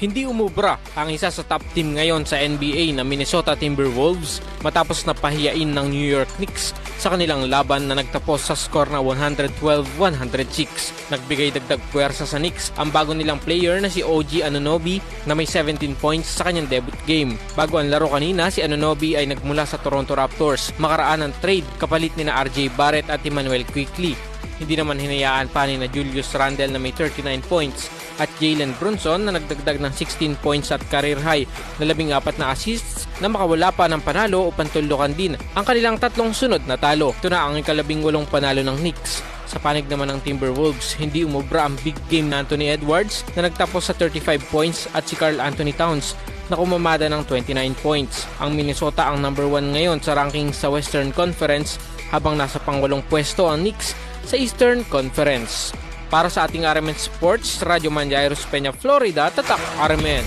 Hindi umubra ang isa sa top team ngayon sa NBA na Minnesota Timberwolves matapos na pahiyain ng New York Knicks sa kanilang laban na nagtapos sa score na 112-106. Nagbigay dagdag puwersa sa Knicks ang bago nilang player na si OG Anunoby na may 17 points sa kanyang debut game. Bago ang laro kanina, si Anunoby ay nagmula sa Toronto Raptors makaraan ng trade kapalit ni na RJ Barrett at Emmanuel Quickly. Hindi naman hinayaan pa ni na Julius Randle na may 39 points at Jalen Brunson na nagdagdag ng 16 points at career high na 14 na assists na makawala pa ng panalo o pantulukan din ang kanilang tatlong sunod na talo. Ito na ang ikalabing walong panalo ng Knicks. Sa panig naman ng Timberwolves, hindi umubra ang big game na Anthony Edwards na nagtapos sa 35 points at si Carl Anthony Towns na kumamada ng 29 points. Ang Minnesota ang number 1 ngayon sa ranking sa Western Conference habang nasa pangwalong pwesto ang Knicks sa Eastern Conference. Para sa ating RMN Sports, Radyo Manjairos Peña, Florida, Tatak RMN.